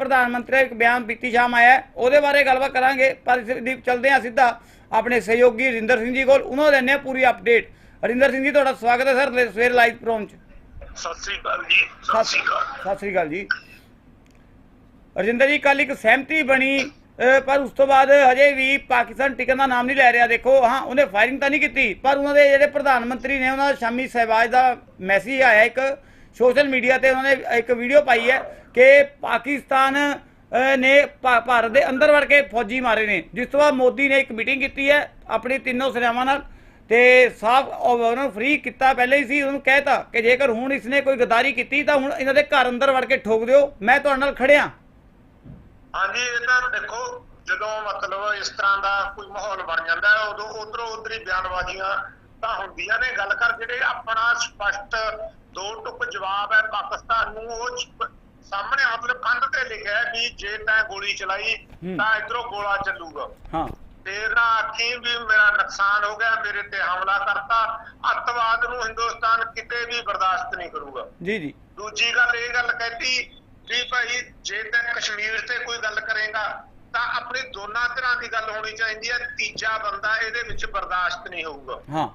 ਪ੍ਰਧਾਨ ਮੰਤਰੀ ਦਾ ਇੱਕ ਬਿਆਨ ਬੀਤੀ ਸ਼ਾਮ ਆਇਆ ਉਹਦੇ ਬਾਰੇ ਗੱਲਬਾਤ ਕਰਾਂਗੇ ਪਰ ਇਸ ਦੀ ਚਲਦੇ ਹਾਂ ਸਿੱਧਾ ਆਪਣੇ ਸਹਿਯੋਗੀ ਰਿੰਦਰ ਸਿੰਘ ਜੀ ਕੋਲ। ਉਹਨਾਂ ਨੂੰ ਲੈਣੇ ਆ ਪੂਰੀ ਅਪਡੇਟ ਰਿੰਦਰ ਸਿੰਘ ਜੀ ਤੁਹਾਡਾ ਸਵਾਗਤ ਹੈ ਸਰ ਸਵੇਰ ਲਾਈਵ ਪ੍ਰੋਗਰਾਮ 'ਚ। ਸਤਿ ਸ੍ਰੀ ਅਕਾਲ ਜੀ ਸਤਿ ਸ੍ਰੀ ਅਕਾਲ। ਸਤਿ ਸ੍ਰੀ ਅਕਾਲ ਜੀ। ਰਜਿੰਦਰ ਜੀ ਕੱਲ ਇੱਕ ਸਹਿਮਤੀ ਬਣੀ ਪਰ ਉਸ ਤੋਂ ਬਾਅਦ ਹਜੇ ਵੀ ਪਾਕਿਸਤਾਨ ਟਿਕਣ ਦਾ ਨਾਮ ਨਹੀਂ ਲੈ ਰਿਹਾ। ਦੇਖੋ ਹਾਂ ਉਹਨੇ ਫਾਇਰਿੰਗ ਤਾਂ ਨਹੀਂ ਕੀਤੀ ਪਰ ਉਹਨਾਂ ਦੇ ਜਿਹੜੇ ਪ੍ਰਧਾਨ ਮੰਤਰੀ ਨੇ ਉਹਨਾਂ ਦਾ ਸ਼ਾਮੀ ਸਹਿਬਾਜ ਦਾ ਮੈਸੇਜ ਆਇਆ ਇੱਕ। ਸੋਸ਼ਲ ਮੀਡੀਆ ਤੇ ਉਹਨਾਂ ਨੇ ਇੱਕ ਵੀਡੀਓ ਪਾਈ ਹੈ। ਕਿ ਪਾਕਿਸਤਾਨ ਨੇ ਭਾਰਤ ਦੇ ਅੰਦਰ ਵੜ ਕੇ ਫੌਜੀ ਮਾਰੇ ਨੇ। ਜਿਸ ਤੋਂ ਬਾਅਦ ਮੋਦੀ ਨੇ ਇੱਕ ਮੀਟਿੰਗ ਕੀਤੀ ਹੈ ਆਪਣੀ ਤਿੰਨੋਂ ਸੈਨਾਵਾਂ ਨਾਲ ਤੇ ਸਾਫ਼ ਉਹਨਾਂ ਨੂੰ ਫ੍ਰੀ ਕੀਤਾ। ਪਹਿਲੇ ਹੀ ਸੀ, ਉਹਨੂੰ ਕਹਿਤਾ ਕਿ ਜੇਕਰ ਹੁਣ ਇਸਨੇ ਕੋਈ ਗਦਾਰੀ ਕੀਤੀ ਤਾਂ ਹੁਣ ਇਹਨਾਂ ਦੇ ਘਰ ਅੰਦਰ ਵੜ ਕੇ ਠੋਕ ਦਿਓ। ਮੈਂ ਤੁਹਾਡੇ ਨਾਲ ਖੜਿਆ। ਹਾਂਜੀ, ਇਹ ਤਾਂ ਦੇਖੋ, ਜਦੋਂ ਮਤਲਬ ਇਸ ਤਰ੍ਹਾਂ ਦਾ ਕੋਈ ਮਾਹੌਲ ਬਣ ਜਾਂਦਾ ਹੈ, ਉਦੋਂ ਉਧਰੋਂ ਉਧਰੀ ਬਿਆਨਬਾਜ਼ੀਆਂ ਤਾਂ ਹੁੰਦੀਆਂ ਨੇ। ਗੱਲ ਕਰ ਜਿਹੜੇ ਆਪਣਾ ਸਪਸ਼ਟ ਦੋ ਟੁਕ ਜਵਾਬ ਹੈ ਪਾਕਿਸਤਾਨ ਨੂੰ, ਉਹ ਸਾਹਮਣੇ ਮਤਲਬ ਕੰਧ ਤੇ ਲਿਖਿਆ ਵੀ ਜੇ ਤੈਂ ਗੋਲੀ ਚਲਾਈ। ਤਾਂ ਇਧਰੋਂ ਗੋਲਾ ਚੱਲੂਗਾ। ਹਾਂ। ਨਾ ਆਖੀ ਵੀ ਮੇਰਾ ਨੁਕਸਾਨ ਹੋ ਗਿਆ ਮੇਰੇ ਤੇ ਹਮਲਾ ਕਰਤਾ ਅੱਤਵਾਦ ਨੂੰ ਹਿੰਦੁਸਤਾਨ ਕਿਤੇ ਵੀ ਬਰਦਾਸ਼ਤ ਨਹੀਂ ਕਰੂਗਾ। ਜੀ ਜੀ। ਦੂਜੀ ਗੱਲ ਇਹ ਗੱਲ ਕਹਿਤੀ ਵੀ ਭਾਈ ਜੇ ਤੈਂ ਕਸ਼ਮੀਰ ਤੇ ਕੋਈ ਗੱਲ ਕਰੇਗਾ ਤਾਂ ਆਪਣੀ ਦੋਨਾਂ ਤਰ੍ਹਾਂ ਦੀ ਗੱਲ ਹੋਣੀ ਚਾਹੀਦੀ ਹੈ ਤੀਜਾ ਬੰਦਾ ਇਹਦੇ ਵਿੱਚ ਬਰਦਾਸ਼ਤ ਨਹੀਂ ਹੋਊਗਾ। ਹਾਂ।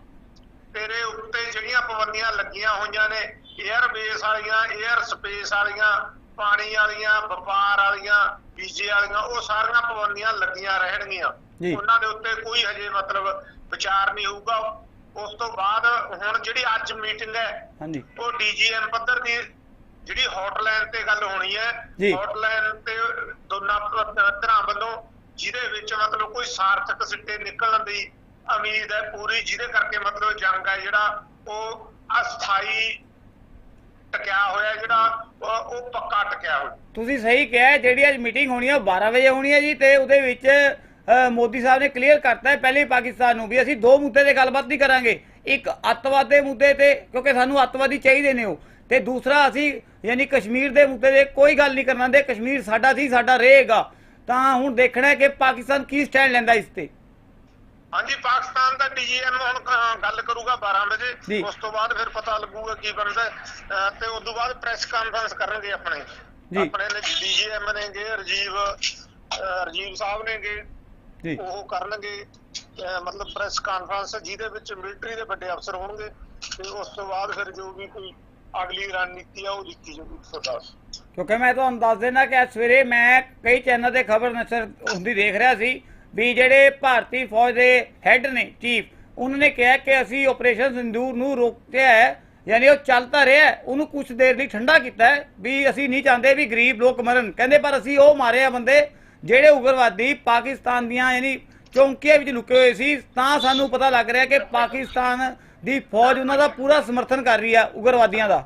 ਤੇਰੇ ਉੱਤੇ ਜਿਹੜੀਆਂ ਪਾਬੰਦੀਆਂ ਲੱਗੀਆਂ ਹੋਈਆਂ ਨੇ 에ਅਰ ਬੇਸ ਵਾਲੀਆਂ 에ਅਰ ਸਪੇਸ ਵਾਲੀਆਂ ਪਾਣੀ ਵਾਲੀਆਂ ਵਪਾਰ ਵਾਲੀਆਂ ਵੀਜ਼ੇ ਵਾਲੀਆਂ ਉਹ ਸਾਰੀਆਂ ਪਾਬੰਦੀਆਂ ਲੱਗੀਆਂ ਰਹਿਣਗੀਆਂ। ਉਹਨਾਂ ਦੇ ਉੱਤੇ ਕੋਈ ਹਜੇ ਮਤਲਬ ਵਿਚਾਰ ਨਹੀਂ ਹੋਊਗਾ ਉਸ ਤੋਂ ਬਾਅਦ ਹੁਣ ਜਿਹੜੀ ਅੱਜ ਮੀਟਿੰਗ ਹੈ ਹਾਂਜੀ ਉਹ ਡੀਜੀਐਮ ਪੱਧਰ ਦੀ ਜਿਹੜੀ ਹੌਟਲਾਈਨ ਤੇ ਗੱਲ ਹੋਣੀ ਹੈ। ਹੌਟਲਾਈਨ ਤੇ ਦੋਨਾਂ ਧਿਰਾਂ ਵੱਲੋਂ ਜਿਹਦੇ ਵਿੱਚ ਮਤਲਬ ਕੋਈ ਸਾਰਥਕ ਸਿੱਟੇ ਨਿਕਲਣ ਦੀ ਉਮੀਦ ਹੈ ਪੂਰੀ ਜਿਹਦੇ ਕਰਕੇ ਮਤਲਬ ਜੰਗ ਹੈ ਜਿਹੜਾ ਉਹ ਅਸਥਾਈ ਟਕਿਆ ਹੋਇਆ ਜਿਹੜਾ ਉਹ ਉਹ ਪੱਕਾ ਟਕਿਆ ਹੋਇਆ। ਤੁਸੀਂ ਸਹੀ ਕਿਹਾ ਜਿਹੜੀ ਅੱਜ ਮੀਟਿੰਗ ਹੋਣੀ ਹੈ ਉਹ 12 ਵਜੇ ਹੋਣੀ ਹੈ ਜੀ ਤੇ ਉਹਦੇ ਵਿੱਚ ਅ, ਮੋਦੀ ਸਾਹਿਬ ਨੇ ਕਲੀਅਰ ਕਰਤਾ ਹੈ ਪਹਿਲੇ ਹੀ ਪਾਕਿਸਤਾਨ ਨੂੰ ਵੀ ਅਸੀਂ ਦੋ ਮੁੱਦੇ ਤੇ ਗੱਲਬਾਤ ਨਹੀਂ ਕਰਾਂਗੇ। ਇੱਕ ਅੱਤਵਾਦ ਦੇ ਮੁੱਦੇ ਤੇ ਕਿਉਂਕਿ ਸਾਨੂੰ ਅੱਤਵਾਦੀ ਚਾਹੀਦੇ ਨੇ ਉਹ। ਤੇ ਦੂਸਰਾ ਅਸੀਂ ਯਾਨੀ ਕਸ਼ਮੀਰ ਦੇ ਮੁੱਦੇ ਤੇ ਕੋਈ ਗੱਲ ਨਹੀਂ ਕਰਨਾ ਦੇ ਕਸ਼ਮੀਰ ਸਾਡਾ ਸੀ ਸਾਡਾ ਰਹੇਗਾ। ਤਾਂ ਹੁਣ ਦੇਖਣਾ ਹੈ ਕਿ ਪਾਕਿਸਤਾਨ ਕੀ ਸਟੈਂਡ ਲੈਂਦਾ ਇਸ ਤੇ। ਹਾਂਜੀ ਪਾਕਿਸਤਾਨ ਦਾ ਡੀਜੀਐਮ ਹੁਣ ਕ- ਗੱਲ ਕਰੂਗਾ 12 ਜੀ। ਵਜੇ ਉਸ ਤੋਂ ਬਾਅਦ ਫਿਰ ਪਤਾ ਲੱਗੂਗਾ ਕੀ ਬਣਦਾ ਹੈ। ਅਹ ਤੇ ਉਸ ਤੋਂ ਬਾਅਦ ਪ੍ਰੈਸ ਕਾਨਫਰੰਸ ਕਰਨਗੇ ਆਪਣੇ। ਜੀ। ਆਪਣੇ ਨੇ ਡੀਜੀਐਮ ਨੇਗੇ ਰਜੀਵ ਅਹ ਰਜੀਵ ਸਾਹਿਬ ਨੇਗੇ। ਜੀ। ਉਹ ਕਰਨਗੇ। ਅਹ ਮਤਲਬ ਪ੍ਰੈਸ ਕਾਨਫਰੰਸ ਜਿਹਦੇ ਵਿੱਚ ਮਿਲਟਰੀ ਦੇ ਵੱਡੇ ਅਫਸਰ ਹੋਣਗੇ। ਤੇ ਉਸ ਤੋਂ ਬਾਅਦ ਫਿਰ ਜੋ ਵੀ ਕੋਈ ਅਗਲੀ ਰਣਨੀਤੀ ਆ ਉਹ ਲਿਖੀ ਜਾਊਗੀ ਤੁਹਾਡਾ ਕਿਉਂਕਿ ਮੈਂ ਤੁਹਾਨੂੰ ਦੱਸ ਦੇਣਾ ਕਿ ਅੱਜ ਸਵੇਰੇ ਮੈਂ ਕਈ ਚੈਨਲ ਤੇ ਖਬਰ ਨਸ਼ਰ ਹੁੰਦੀ ਦੇਖ ਰਿਹਾ ਸੀ। ਵੀ ਜਿਹੜੇ ਭਾਰਤੀ ਫੌਜ ਦੇ ਹੈੱਡ ਨੇ ਚੀਫ ਉਹਨਾਂ ਨੇ ਕਿਹਾ ਕਿ ਅਸੀਂ ਆਪਰੇਸ਼ਨ ਸਿੰਦੂਰ ਨੂੰ ਰੋਕਿਆ ਹੈ, ਯਾਨੀ ਉਹ ਚੱਲਦਾ ਰਿਹਾ ਉਹਨੂੰ ਕੁਝ ਦੇਰ ਲਈ ਠੰਡਾ ਕੀਤਾ ਵੀ ਅਸੀਂ ਨਹੀਂ ਚਾਹੁੰਦੇ ਵੀ ਗਰੀਬ ਲੋਕ ਮਰਨ। ਕਹਿੰਦੇ, ਪਰ ਅਸੀਂ ਉਹ ਮਾਰੇ ਬੰਦੇ ਜਿਹੜੇ ਉਗਰਵਾਦੀ ਪਾਕਿਸਤਾਨ ਦੀਆਂ, ਯਾਨੀ ਚੌਂਕੀਆਂ ਵਿੱਚ ਲੁਕੇ ਹੋਏ ਸੀ। ਤਾਂ ਸਾਨੂੰ ਪਤਾ ਲੱਗ ਰਿਹਾ ਕਿ ਪਾਕਿਸਤਾਨ ਦੀ ਫੌਜ ਉਹਨਾਂ ਦਾ ਪੂਰਾ ਸਮਰਥਨ ਕਰ ਰਹੀ ਹੈ ਉਗਰਵਾਦੀਆਂ ਦਾ।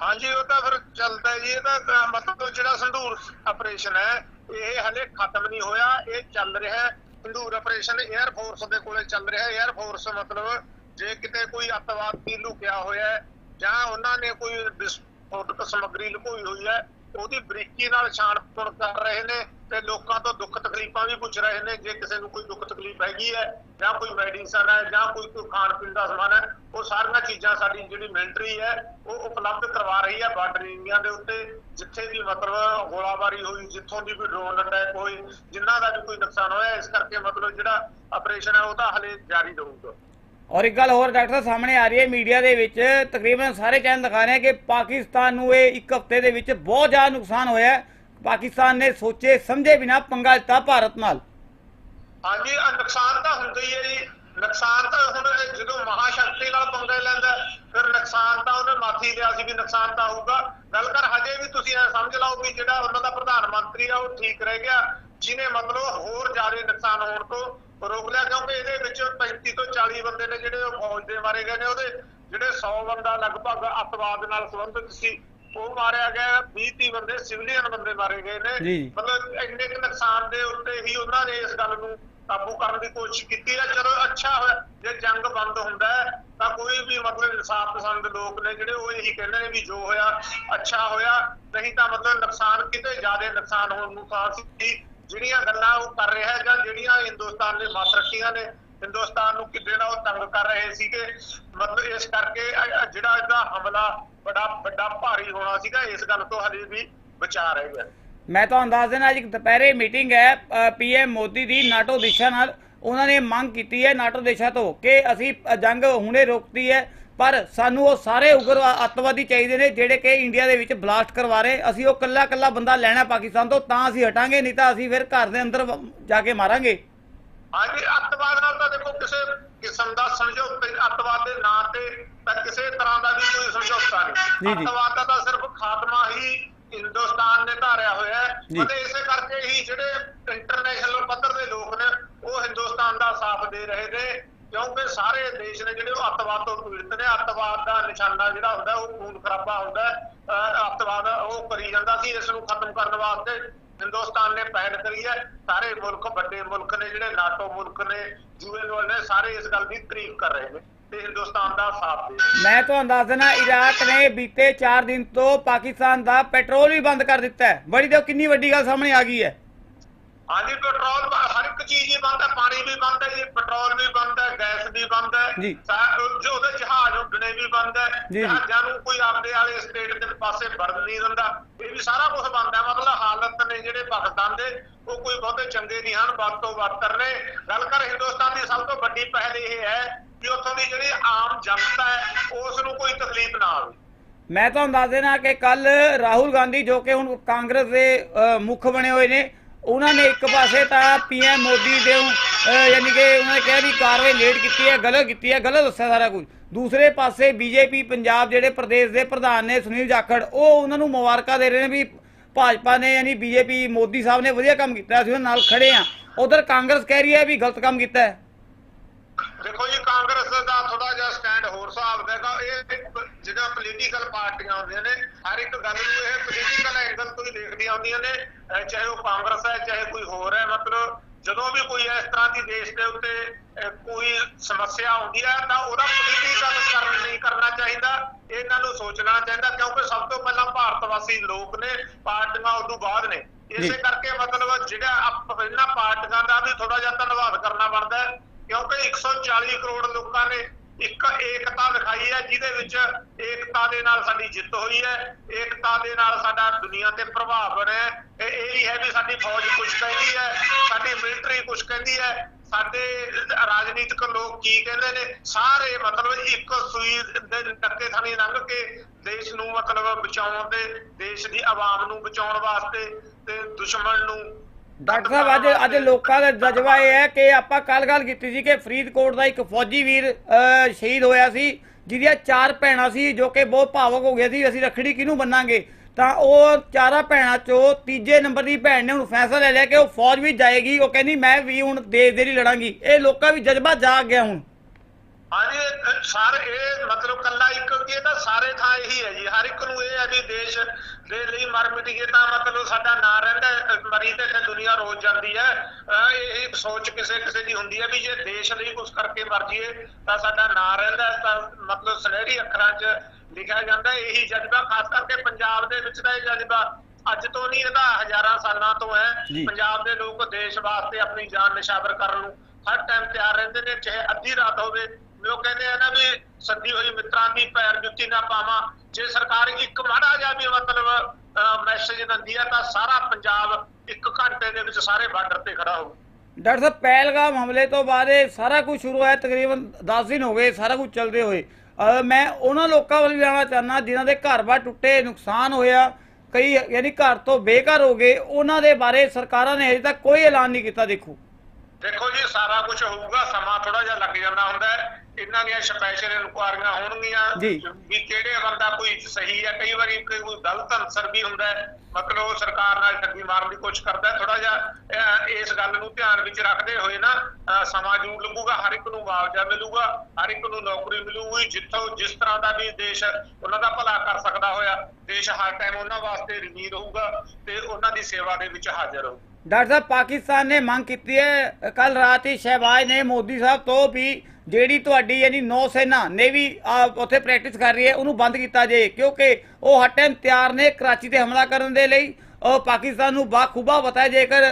ਹਾਂਜੀ, ਉਹ ਤਾਂ ਫਿਰ ਚੱਲਦਾ ਜੀ, ਇਹ ਤਾਂ ਮਤਲਬ ਜਿਹੜਾ ਸੰਧੂਰ ਆਪਰੇਸ਼ਨ ਹੈ ਇਹ ਹਲੇ ਖਤਮ ਨਹੀਂ ਹੋਇਆ, ਇਹ ਚੱਲ ਰਿਹਾ ਹੈ। ਆਪਰੇਸ਼ਨ 에ਅਰ ਫੋਰਸ ਦੇ ਕੋਲੇ ਚੱਲ ਰਿਹਾ ਹੈ। 에ਅਰ ਫੋਰਸ ਮਤਲਬ ਜੇ ਕਿਤੇ ਕੋਈ ਅੱਤਵਾਦੀ ਲੁਕਿਆ ਹੋਇਆ ਜਾਂ ਉਹਨਾਂ ਨੇ ਕੋਈ ਵਿਸਫੋਟਕ ਸਮੱਗਰੀ ਲੁਕੋਈ ਹੋਈ ਹੈ, ਉਹਦੀ ਬਰੀਕੀ ਨਾਲ ਛਾਣਪਣ ਕਰ ਰਹੇ ਨੇ। ਤੇ ਲੋਕਾਂ ਤੋਂ ਦੁੱਖ ਤਕਲੀਫਾਂ ਵੀ ਪੁੱਛ ਰਹੇ ਨੇ ਜੇ ਕਿਸੇ ਨੂੰ ਕੋਈ ਦੁੱਖ ਤਕਲੀਫ ਹੈਗੀ ਹੈ, ਜਾਂ ਕੋਈ ਮੈਡੀਸਨ ਹੈ, ਜਾਂ ਕੋਈ ਕੋਈ ਖਾਣ ਪੀਣ ਦਾ ਸਮਾਨ ਹੈ, ਉਹ ਸਾਰੀਆਂ ਚੀਜ਼ਾਂ ਸਾਡੀ ਜਿਹੜੀ ਮਿਲਟਰੀ ਹੈ, ਉਹ ਉਪਲਬਧ ਕਰਵਾ ਰਹੀ ਹੈ ਬਾਰਡਰ ਏਰੀਆ ਦੇ ਉੱਤੇ, ਜਿੱਥੇ ਵੀ ਮਤਲਬ ਗੋਲਾਬਾਰੀ ਹੋਈ, ਜਿੱਥੋਂ ਦੀ ਵੀ ਡਰੋਨ ਅਟੈਕ ਹੋਈ ਜਿਨ੍ਹਾਂ ਦਾ ਵੀ ਕੋਈ ਨੁਕਸਾਨ ਹੋਇਆ, ਇਸ ਕਰਕੇ ਮਤਲਬ ਜਿਹੜਾ ਆਪਰੇਸ਼ਨ ਹੈ, ਉਹ ਤਾਂ ਹਲੇ ਜਾਰੀ ਰਹੂਗਾ। ਔਰ ਇੱਕ ਗੱਲ ਹੋਰ ਡਾਕਟਰ ਸਾਹਿਬ ਸਾਹਮਣੇ ਆ ਰਹੀ ਹੈ ਮੀਡੀਆ ਦੇ ਵਿੱਚ ਤਕਰੀਬਨ ਸਾਰੇ ਚੈਨਲ ਦਿਖਾ ਰਹੇ ਹੈ ਕਿ ਪਾਕਿਸਤਾਨ ਨੂੰ ਇਹ ਇੱਕ ਹਫ਼ਤੇ ਦੇ ਵਿੱਚ ਬਹੁਤ ਜ਼ਿਆਦਾ ਨੁਕਸਾਨ ਹੋਇਆ ਪਾਕਿਸਤਾਨ ਨੇ ਸੋਚੇ, ਸਮਝੇ ਬਿਨਾ ਪੰਗਾ ਲਿੱਤਾ ਭਾਰਤ ਨਾਲ। ਹਾਂਜੀ ਨੁਕਸਾਨ ਤਾਂ ਹੁੰਦਾ ਹੀ ਹੈ ਜੀ। ਨੁਕਸਾਨ ਤਾਂ ਹੁਣ ਜਦੋਂ ਮਹਾਸ਼ਕਤੀ ਨਾਲ ਪੰਗਾ ਲੈਂਦਾ ਫਿਰ ਨੁਕਸਾਨ ਤਾਂ ਉਹਨੇ ਮਾਥੀ ਲਿਆ ਸੀ ਵੀ ਨੁਕਸਾਨ ਤਾਂ ਹੋਊਗਾ। ਗੱਲ ਕਰ, ਹਜੇ ਵੀ ਤੁਸੀਂ ਇਹ ਸਮਝ ਲਓ ਵੀ ਜਿਹੜਾ ਉਹਨਾਂ ਦਾ ਪ੍ਰਧਾਨ ਮੰਤਰੀ ਆ, ਉਹ ਠੀਕ ਰਹਿ ਗਿਆ, ਜਿਹਨੇ ਮਤਲਬ ਹੋਰ ਜ਼ਿਆਦਾ ਨੁਕਸਾਨ ਹੋਣ ਤੋਂ ਰੋਕ ਲਿਆ, ਕਿਉਂਕਿ ਇਹਦੇ ਵਿੱਚ 35 ਤੋਂ 40 ਬੰਦੇ ਨੇ ਜਿਹੜੇ ਉਹ ਫੌਜ ਦੇ ਮਾਰੇ ਗਏ ਨੇ, ਉਹਦੇ ਜਿਹੜੇ 100 ਬੰਦਾ ਲਗਭਗ ਅੱਤਵਾਦ ਨਾਲ ਸੰਬੰਧਿਤ ਸੀ ਉਹ ਮਾਰਿਆ ਗਿਆ 20 30 ਬੰਦੇ ਸਿਵਲੀਅਨ ਬੰਦੇ ਮਾਰੇ ਗਏ ਨੇ। ਮਤਲਬ ਇੰਨੇ ਕੁ ਨੁਕਸਾਨ ਦੇ ਉੱਤੇ ਹੀ ਉਹਨਾਂ ਨੇ ਇਸ ਗੱਲ ਨੂੰ ਕਾਬੂ ਕਰਨ ਦੀ ਕੋਸ਼ਿਸ਼ ਕੀਤੀ ਹੈ। ਚਲੋ ਅੱਛਾ ਹੋਇਆ ਜੇ ਜੰਗ ਬੰਦ ਹੁੰਦਾ ਤਾਂ ਕੋਈ ਵੀ ਮਤਲਬ ਇਨਸਾਫ ਪਸੰਦ ਲੋਕ ਨੇ ਜਿਹੜੇ ਉਹ ਇਹੀ ਕਹਿੰਦੇ ਨੇ ਵੀ ਜੋ ਹੋਇਆ ਅੱਛਾ ਹੋਇਆ। ਨਹੀਂ ਤਾਂ ਮਤਲਬ ਨੁਕਸਾਨ ਕਿਤੇ ਜ਼ਿਆਦਾ ਨੁਕਸਾਨ ਹੋਣ ਨੂੰ ਸਾਰ ਸੀ ਜਿਹੜੀਆਂ ਗੱਲਾਂ ਉਹ ਕਰ ਰਿਹਾ ਹੈ ਜਾਂ ਜਿਹੜੀਆਂ ਹਿੰਦੁਸਤਾਨ ਨੇ ਮਤ ਰੱਖੀਆਂ ਨੇ ਹਿੰਦੁਸਤਾਨ ਨੂੰ ਕਿਤੇ ਨਾ ਉਹ ਤੰਗ ਕਰ ਰਹੇ ਸੀਗੇ। ਮਤਲਬ ਇਸ ਕਰਕੇ ਜਿਹੜਾ ਇਹਦਾ ਹਮਲਾ ਬੜਾ ਵੱਡਾ ਭਾਰੀ ਹੋਣਾ ਸੀਗਾ, ਇਸ ਗੱਲ ਤੋਂ ਹਲੇ ਵੀ ਬਚਾ ਰਹੇ ਹੈ ਮੈਂ ਤੁਹਾਨੂੰ ਦੱਸ ਦੇਣਾ ਅੱਜ ਦੁਪਹਿਰੇ ਮੀਟਿੰਗ ਹੈ ਪੀਐਮ ਮੋਦੀ ਦੀ ਨਾਟੋ ਦੇਸ਼ਾਂ ਨਾਲ। ਉਹਨਾਂ ਨੇ ਮੰਗ ਕੀਤੀ ਹੈ ਨਾਟੋ ਦੇਸ਼ਾਂ ਤੋਂ ਕਿ ਅਸੀਂ ਜੰਗ ਹੁਣੇ ਰੋਕਤੀ ਹੈ, ਪਰ ਸਾਨੂੰ ਉਹ ਸਾਰੇ ਉਗਰ ਅੱਤਵਾਦੀ ਚਾਹੀਦੇ ਨੇ, ਜਿਹੜੇ ਕਿ ਇੰਡੀਆ ਦੇ ਵਿੱਚ ਬਲਾਸਟ ਕਰਵਾ ਰਹੇ। ਅਸੀਂ ਉਹ ਕੱਲਾ ਕੱਲਾ ਬੰਦਾ ਲੈਣਾ ਪਾਕਿਸਤਾਨ ਤੋਂ, ਤਾਂ ਅਸੀਂ ਹਟਾਂਗੇ, ਨਹੀਂ ਤਾਂ ਅਸੀਂ ਫਿਰ ਘਰ ਦੇ ਅੰਦਰ ਜਾ ਕੇ ਮਾਰਾਂਗੇ। ਹਾਂਜੀ ਅੱਤਵਾਦ ਨਾਲ ਤਾਂ ਦੇਖੋ ਕਿਸੇ ਕਿਸਮ ਦਾ ਸਮਝੌਤਾ ਅੱਤਵਾਦ ਦੇ ਨਾਂ ਤੇ ਤਾਂ ਕਿਸੇ ਤਰ੍ਹਾਂ ਦਾ ਵੀ ਕੋਈ ਸਮਝੌਤਾ ਨਹੀਂ। ਅੱਤਵਾਦ ਦਾ ਤਾਂ ਸਿਰਫ ਖਾਤਮਾ ਹੀ ਹਿੰਦੁਸਤਾਨ ਨੇ ਧਾਰਿਆ ਹੋਇਆ ਹੈ। ਅਤੇ ਇਸੇ ਕਰਕੇ ਹੀ ਜਿਹੜੇ ਇੰਟਰਨੈਸ਼ਨਲ ਪੱਧਰ ਦੇ ਲੋਕ ਨੇ ਉਹ ਹਿੰਦੁਸਤਾਨ ਦਾ ਸਾਥ ਦੇ ਰਹੇ ਨੇ ਕਿਉਂਕਿ ਸਾਰੇ ਦੇਸ਼ ਨੇ ਜਿਹੜੇ ਉਹ ਅੱਤਵਾਦ ਤੋਂ ਪੀੜਤ ਨੇ। ਅੱਤਵਾਦ ਦਾ ਨਿਸ਼ਾਨਾ ਜਿਹੜਾ ਹੁੰਦਾ ਉਹ ਖੂਨ ਖਰਾਬਾ ਹੁੰਦਾ ਅੱਤਵਾਦ ਉਹ ਕਰੀ ਜਾਂਦਾ ਸੀ ਇਸ ਨੂੰ ਖਤਮ ਕਰਨ ਵਾਸਤੇ। ਹਿੰਦੁਸਤਾਨ ਨੇ ਪਹਿਲ ਕਰੀ ਹੈ। ਸਾਰੇ ਮੁਲਕ, ਵੱਡੇ ਮੁਲਕ ਨੇ ਜਿਹੜੇ ਨਾਟੋ ਮੁਲਕ ਨੇ, ਯੂਐਨ ਵਾਲੇ ਨੇ, ਸਾਰੇ ਇਸ ਗੱਲ ਦੀ ਤਾਰੀਫ ਕਰ ਰਹੇ ਨੇ ਤੇ ਹਿੰਦੁਸਤਾਨ ਦਾ ਸਾਥ ਦੇ ਮੈਂ ਤੁਹਾਨੂੰ ਦੱਸ ਦੇਣਾ ਇਰਾਕ ਨੇ ਬੀਤੇ 4 ਦਿਨ ਤੋਂ ਪਾਕਿਸਤਾਨ ਦਾ ਪੈਟਰੋਲ ਵੀ ਬੰਦ ਕਰ ਦਿੱਤਾ ਹੈ। ਬੜੀ ਤਾਂ ਕਿੰਨੀ ਵੱਡੀ ਗੱਲ ਸਾਹਮਣੇ ਆ ਗਈ ਹੈ। ਹਾਂਜੀ ਪੈਟਰੋਲ ਹਰ ਇੱਕ ਚੀਜ਼ ਹੀ ਬੰਦ ਪਾਣੀ ਵੀ ਬੰਦ ਜੀ ਪੈਟਰੋਲ ਵੀ ਬੰਦ ਗੈਸ ਵੀ ਬੰਦ ਜੀ। ਜੋ ਉਹਦੇ ਜਹਾਜ਼ ਉੱਡਣੇ ਵੀ ਬੰਦ। ਜਹਾਜ਼ਾਂ ਨੂੰ ਕੋਈ ਆਪਦੇ ਵਾਲੇ ਸਟੇਟ ਦੇ ਪਾਸੇ ਵੜਨ ਨਹੀਂ ਦਿੰਦਾ ਇਹ ਵੀ ਸਾਰਾ ਕੁਝ ਬੰਦ ਮਤਲਬ ਹਾਲਤ ਨੇ ਜਿਹੜੇ ਪਾਕਿਸਤਾਨ ਦੇ ਉਹ ਕੋਈ ਬਹੁਤੇ ਚੰਗੇ ਨਹੀਂ ਹਨ ਵੱਧ ਤੋਂ ਬੱਤਰ ਨੇ ਗੱਲ ਕਰ ਹਿੰਦੁਸਤਾਨ ਦੀ ਸਭ ਤੋਂ ਵੱਡੀ ਪਹਿਲ ਇਹ ਹੈ ਕਿ ਉੱਥੋਂ ਦੀ ਜਿਹੜੀ ਆਮ ਜਨਤਾ ਹੈ ਉਸ ਨੂੰ ਕੋਈ ਤਕਲੀਫ ਨਾ ਆਵੇ ਮੈਂ ਤੁਹਾਨੂੰ ਦੱਸ ਦੇਣਾ ਕਿ ਕੱਲ ਰਾਹੁਲ ਗਾਂਧੀ ਜੋ ਕਿ ਹੁਣ ਕਾਂਗਰਸ ਦੇ ਮੁੱਖ ਬਣੇ ਹੋਏ ਨੇ ਉਹਨਾਂ ਨੇ ਇੱਕ ਪਾਸੇ ਤਾਂ ਪੀਐਮ ਮੋਦੀ ਦੇ ਯਾਨੀ ਕਿ ਉਹਨਾਂ ਨੇ ਕਿਹਾ ਵੀ ਕਾਰਵਾਈ ਲੇਟ ਕੀਤੀ ਹੈ, ਗਲਤ ਕੀਤੀ ਹੈ, ਗਲਤ ਦੱਸਿਆ ਸਾਰਾ ਕੁਝ। ਦੂਸਰੇ ਪਾਸੇ ਬੀਜੇਪੀ, ਪੰਜਾਬ ਜਿਹੜੇ ਪ੍ਰਦੇਸ਼ ਦੇ ਪ੍ਰਧਾਨ ਨੇ ਸੁਨੀਲ ਜਾਖੜ, ਉਹ ਉਹਨਾਂ ਨੂੰ ਮੁਬਾਰਕਾਂ ਦੇ ਰਹੇ ਨੇ ਵੀ ਭਾਜਪਾ ਨੇ, ਯਾਨੀ ਬੀਜੇਪੀ, ਮੋਦੀ ਸਾਹਿਬ ਨੇ ਵਧੀਆ ਕੰਮ ਕੀਤਾ, ਅਸੀਂ ਉਹਨਾਂ ਨਾਲ ਖੜੇ ਆ ਉਧਰ ਕਾਂਗਰਸ ਕਹਿ ਰਹੀ ਹੈ ਵੀ ਗਲਤ ਕੰਮ ਕੀਤਾ ਹੈ। ਦੇਖੋ ਜੀ ਕਾਂਗਰਸ ਦਾ ਥੋੜਾ ਜਿਹਾ ਸਟੈਂਡ ਹੋਰ ਹਿਸਾਬ ਦਾ ਹੈਗਾ। ਇਹ ਜਿਹੜਾ ਪੋਲੀਟੀਕਲ ਪਾਰਟੀਆਂ ਹੁੰਦੀਆਂ ਨੇ ਹਰ ਇੱਕ ਗੱਲ ਨੂੰ ਇਹ ਪੋਲੀਟੀਕਲ ਐਂਗਲ ਤੋਂ ਹੀ ਦੇਖਦੀਆਂ ਹੁੰਦੀਆਂ ਨੇ। ਚਾਹੇ ਉਹ ਕਾਂਗਰਸ ਹੈ ਚਾਹੇ ਕੋਈ ਹੋਰ ਹੈ ਮਤਲਬ ਜਦੋਂ ਵੀ ਕੋਈ ਇਸ ਤਰ੍ਹਾਂ ਦੀ ਦੇਸ਼ ਦੇ ਉੱਤੇ ਕੋਈ ਸਮੱਸਿਆ ਆਉਂਦੀ ਹੈ ਤਾਂ ਉਹਦਾ ਪੋਲੀਟੀਕਲ ਕਰਨ ਨਹੀਂ ਕਰਨਾ ਚਾਹੀਦਾ। ਇਹਨਾਂ ਨੂੰ ਸੋਚਣਾ ਚਾਹੀਦਾ ਕਿਉਂਕਿ ਸਭ ਤੋਂ ਪਹਿਲਾਂ ਭਾਰਤ ਵਾਸੀ ਲੋਕ ਨੇ ਪਾਰਟੀਆਂ ਉਦੋਂ ਬਾਅਦ ਨੇ। ਇਸੇ। ਕਰਕੇ ਮਤਲਬ ਜਿਹੜਾ ਇਹਨਾਂ ਪਾਰਟੀਆਂ ਦਾ ਵੀ ਥੋੜਾ ਜਿਹਾ ਧੰਨਵਾਦ ਕਰਨਾ ਬਣਦਾ ਹੈ। ਕਿਉਂਕਿ 140 ਕਰੋੜ ਲੋਕਾਂ ਨੇ ਇੱਕ ਏਕਤਾ ਦਿਖਾਈ ਹੈ, ਜਿਹਦੇ ਵਿੱਚ ਏਕਤਾ ਦੇ ਨਾਲ ਸਾਡੀ ਜਿੱਤ ਹੋਈ ਹੈ, ਏਕਤਾ ਦੇ ਨਾਲ ਸਾਡਾ ਦੁਨੀਆ ਤੇ ਪ੍ਰਭਾਵ ਬਣਿਆ ਹੈ। ਇਹ ਇਹ ਹੈ ਵੀ ਸਾਡੀ ਫੌਜ ਕੁਝ ਕਹਿੰਦੀ ਹੈ, ਸਾਡੀ ਮਿਲਟਰੀ ਕੁਝ ਕਹਿੰਦੀ ਹੈ ਸਾਡੇ ਰਾਜਨੀਤਿਕ ਲੋਕ ਕੀ ਕਹਿੰਦੇ ਨੇ ਸਾਰੇ ਮਤਲਬ ਇੱਕ ਸੂਈ ਦੇ ਟੱਕੇ ਥਾਣੀ ਲੰਘ ਕੇ ਦੇਸ਼ ਨੂੰ ਮਤਲਬ ਬਚਾਉਣ ਦੇ, ਦੇਸ਼ ਦੀ ਆਵਾਮ ਨੂੰ ਬਚਾਉਣ ਵਾਸਤੇ ਤੇ ਦੁਸ਼ਮਣ ਨੂੰ ਡਾਕਟਰ ਸਾਹਿਬ, ਅੱਜ ਅੱਜ ਲੋਕਾਂ ਦਾ ਜਜ਼ਬਾ ਇਹ ਹੈ ਕਿ ਆਪਾਂ ਕੱਲ ਗੱਲ ਕੀਤੀ ਸੀ ਕਿ ਫਰੀਦਕੋਟ ਦਾ ਇੱਕ ਫੌਜੀ ਵੀਰ ਸ਼ਹੀਦ ਹੋਇਆ ਸੀ ਜਿਹਦੀਆਂ ਚਾਰ ਭੈਣਾਂ ਸੀ ਜੋ ਕਿ ਬਹੁਤ ਭਾਵੁਕ ਹੋ ਗਏ ਸੀ, ਅਸੀਂ ਰੱਖੜੀ ਕਿਹਨੂੰ ਬੰਨਾਂਗੇ ਤਾਂ ਉਹ ਚਾਰਾਂ ਭੈਣਾਂ ਚੋਂ ਤੀਜੇ ਨੰਬਰ ਦੀ ਭੈਣ ਨੇ ਹੁਣ ਫੈਸਲਾ ਲੈ ਲਿਆ ਕਿ ਉਹ ਫੌਜ ਵਿੱਚ ਜਾਏਗੀ, ਉਹ ਕਹਿੰਦੀ, ਮੈਂ ਵੀ ਹੁਣ ਦੇਸ਼ ਦੇ ਲਈ ਲੜਾਂਗੀ। ਇਹ ਲੋਕਾਂ ਵੀ ਜਜ਼ਬਾ ਜਾਗ ਗਿਆ ਹੁਣ। ਹਾਂਜੀ ਇਹ ਸਾਰੇ ਇਹ ਮਤਲਬ ਕੱਲਾ ਇੱਕ ਕੀ ਤਾਂ ਸਾਰੇ ਥਾਂ ਇਹੀ ਹੈ ਜੀ ਹਰ ਇੱਕ ਨੂੰ ਇਹ ਹੈ ਵੀ ਦੇਸ਼ ਦੇ ਲਈ ਮਰ ਮਿਟੀਏ ਤਾਂ ਮਤਲਬ ਸਾਡਾ ਨਾਂ ਰਹਿੰਦਾ ਮਰੀ ਤੇ ਦੁਨੀਆ ਰੋਜ਼ ਜਾਂਦੀ ਹੈ ਇਹ ਇਹ ਸੋਚ ਕਿਸੇ ਕਿਸੇ ਦੀ ਹੁੰਦੀ ਹੈ ਵੀ ਜੇ ਦੇਸ਼ ਲਈ ਕੁਝ ਕਰਕੇ ਮਰ ਜੀਏ ਤਾਂ ਸਾਡਾ ਨਾਂ ਰਹਿੰਦਾ ਤਾਂ ਮਤਲਬ ਸੁਨਹਿਰੀ ਅੱਖਰਾਂ 'ਚ ਲਿਖਿਆ ਜਾਂਦਾ। ਇਹੀ ਜਜ਼ਬਾ ਖਾਸ ਕਰਕੇ ਪੰਜਾਬ ਦੇ ਵਿੱਚ ਦਾ ਇਹ ਜਜ਼ਬਾ ਅੱਜ ਤੋਂ ਨਹੀਂ ਇਹਦਾ ਹਜ਼ਾਰਾਂ ਸਾਲਾਂ ਤੋਂ ਹੈ। ਪੰਜਾਬ ਦੇ ਲੋਕ ਦੇਸ਼ ਵਾਸਤੇ ਆਪਣੀ ਜਾਨ ਨਿਸ਼ਾਵਰ ਕਰਨ ਨੂੰ ਹਰ ਟਾਈਮ ਤਿਆਰ ਰਹਿੰਦੇ ਨੇ ਚਾਹੇ ਅੱਧੀ ਰਾਤ ਹੋਵੇ ਲੋਕ ਕਹਿੰਦੇ ਆ ਨਾ ਵੀ ਸੱਦੀ ਹੋਈ ਮਿੱਤਰਾਂ ਦੀ ਪੈਰ ਜੁੱਤੀ ਨਾ ਪਾਵਾਂ। ਜੇ ਸਰਕਾਰ ਇੱਕ ਮਾੜਾ ਜਿਹਾ ਵੀ ਮਤਲਬ ਮੈਸੇਜ ਦਿੰਦੀ ਹੈ ਤਾਂ ਸਾਰਾ ਪੰਜਾਬ ਇੱਕ ਘੰਟੇ ਦੇ ਵਿੱਚ ਸਾਰੇ ਬਾਰਡਰ ਤੇ ਖੜਾ ਹੋਊ। ਡਾਕਟਰ ਸਾਹਿਬ, ਪਹਿਲਗਾਮ ਹਮਲੇ ਤੋਂ ਬਾਅਦ ਇਹ ਸਾਰਾ ਕੁਝ ਸ਼ੁਰੂ ਹੋਇਆ, ਤਕਰੀਬਨ 10 ਦਿਨ ਹੋ ਗਏ, ਸਾਰਾ ਕੁਝ ਚੱਲਦੇ ਹੋਏ। ਮੈਂ ਉਹਨਾਂ ਲੋਕਾਂ ਵੱਲ ਵੀ ਆਉਣਾ ਚਾਹੁੰਦਾ, ਜਿਨ੍ਹਾਂ ਦੇ ਘਰ-ਬਾਰ ਟੁੱਟੇ, ਨੁਕਸਾਨ ਹੋਇਆ, ਕਈ ਯਾਨੀ ਘਰ ਤੋਂ ਬੇਘਰ ਹੋ ਗਏ, ਉਹਨਾਂ ਦੇ ਬਾਰੇ ਸਰਕਾਰਾਂ ਨੇ ਅਜੇ ਤੱਕ ਕੋਈ ਐਲਾਨ ਨਹੀਂ ਕੀਤਾ, ਦੇਖੋ। ਦੇਖੋ ਜੀ ਸਾਰਾ ਕੁਝ ਹੋਊਗਾ ਸਮਾਂ ਥੋੜਾ ਜਿਹਾ ਲੱਗ ਜਾਂਦਾ ਹੁੰਦਾ ਹੈ। ਇਹਨਾਂ ਦੀਆਂ ਸਪੈਸ਼ਲ ਇਨਕੁਆਰੀਆਂ ਹੋਣਗੀਆਂ। ਵੀ ਕਿਹੜੇ ਬੰਦਾ ਕੋਈ ਸਹੀ ਹੈ। ਕਈ ਵਾਰੀ ਕੋਈ ਗਲਤ ਅਨਸਰ ਵੀ ਹੁੰਦਾ ਹੈ। ਮਤਲਬ ਉਹ ਸਰਕਾਰ ਨਾਲ ਠੱਗੀ ਮਾਰਨ ਦੀ ਕੋਸ਼ਿਸ਼ ਕਰਦਾ ਥੋੜਾ ਜਿਹਾ ਇਸ ਗੱਲ ਨੂੰ ਧਿਆਨ ਵਿੱਚ ਰੱਖਦੇ ਹੋਏ ਨਾ ਸਮਾਂ ਜ਼ਰੂਰ ਲੱਗੂਗਾ ਹਰ ਇੱਕ ਨੂੰ ਮੁਆਵਜ਼ਾ ਮਿਲੂਗਾ ਹਰ ਇੱਕ ਨੂੰ ਨੌਕਰੀ ਮਿਲੂਗੀ। ਜਿੱਥੋਂ ਜਿਸ ਤਰ੍ਹਾਂ ਦਾ ਵੀ ਦੇਸ਼ ਉਹਨਾਂ ਦਾ ਭਲਾ ਕਰ ਸਕਦਾ ਹੋਇਆ ਦੇਸ਼ ਹਰ ਟਾਈਮ ਉਹਨਾਂ ਵਾਸਤੇ ਰਿਣੀ ਰਹੂਗਾ ਤੇ ਉਹਨਾਂ ਦੀ ਸੇਵਾ ਦੇ ਵਿੱਚ ਹਾਜ਼ਰ ਹੋਊ ਡਾਕਟਰ ਸਾਹਿਬ ਪਾਕਿਸਤਾਨ ਨੇ ਮੰਗ ਕੀਤੀ ਹੈ ਕੱਲ ਰਾਤ ਹੀ ਸ਼ਹਿਬਾਜ਼ ਨੇ ਮੋਦੀ ਸਾਹਿਬ ਤੋਂ ਵੀ ਜਿਹੜੀ ਤੁਹਾਡੀ ਯਾਨੀ ਨੌ ਸੈਨਾ ਨੇਵੀ ਆ, ਉੱਥੇ ਪ੍ਰੈਕਟਿਸ ਕਰ ਰਹੀ ਹੈ ਉਹਨੂੰ ਬੰਦ ਕੀਤਾ ਜੇ ਕਿਉਂਕਿ ਉਹ ਹਰ ਟਾਈਮ ਤਿਆਰ ਨੇ ਕਰਾਚੀ ਤੇ ਹਮਲਾ ਕਰਨ ਦੇ ਲਈ ਉਹ ਪਾਕਿਸਤਾਨ ਨੂੰ ਬਾਖੂਬਾ ਪਤਾ ਹੈ ਜੇਕਰ